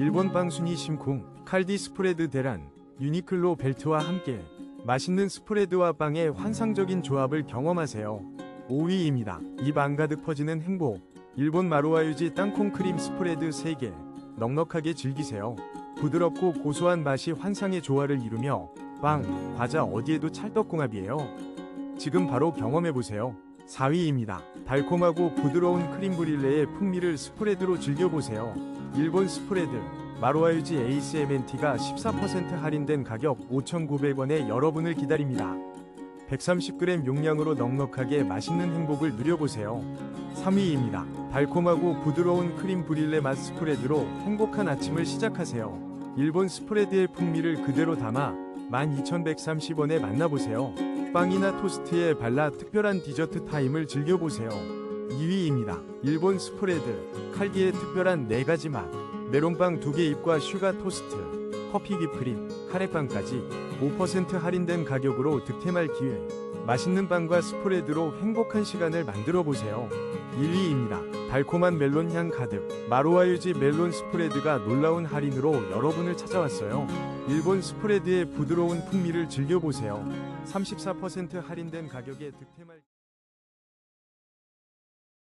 일본 빵 순위 심쿵, 칼디 스프레드 대란, 유니클로 벨트와 함께 맛있는 스프레드와 빵의 환상적인 조합을 경험하세요. 5위입니다. 입 안 가득 퍼지는 행복. 일본 마루와유지 땅콩 크림 스프레드 3개. 넉넉하게 즐기세요. 부드럽고 고소한 맛이 환상의 조화를 이루며 빵, 과자 어디에도 찰떡궁합이에요. 지금 바로 경험해보세요. 4위입니다. 달콤하고 부드러운 크림 브릴레의 풍미를 스프레드로 즐겨보세요. 일본 스프레드 마루아유지 에이스 MNT가 14% 할인된 가격 5,900원에 여러분을 기다립니다. 130g 용량으로 넉넉하게 맛있는 행복을 누려보세요. 3위입니다. 달콤하고 부드러운 크림 브릴레 맛 스프레드로 행복한 아침을 시작하세요. 일본 스프레드의 풍미를 그대로 담아 12,130원에 만나보세요. 빵이나 토스트에 발라 특별한 디저트 타임을 즐겨보세요. 2위입니다. 일본 스프레드 칼디의 특별한 4가지 맛 메론빵 2개 잎과 슈가 토스트 커피 휘프림 카레빵까지 5% 할인된 가격으로 득템할 기회 맛있는 빵과 스프레드로 행복한 시간을 만들어 보세요. 1위입니다. 달콤한 멜론 향 가득 마로와유지 멜론 스프레드가 놀라운 할인으로 여러분을 찾아왔어요. 일본 스프레드의 부드러운 풍미를 즐겨보세요. 34% 할인된 가격에 득템할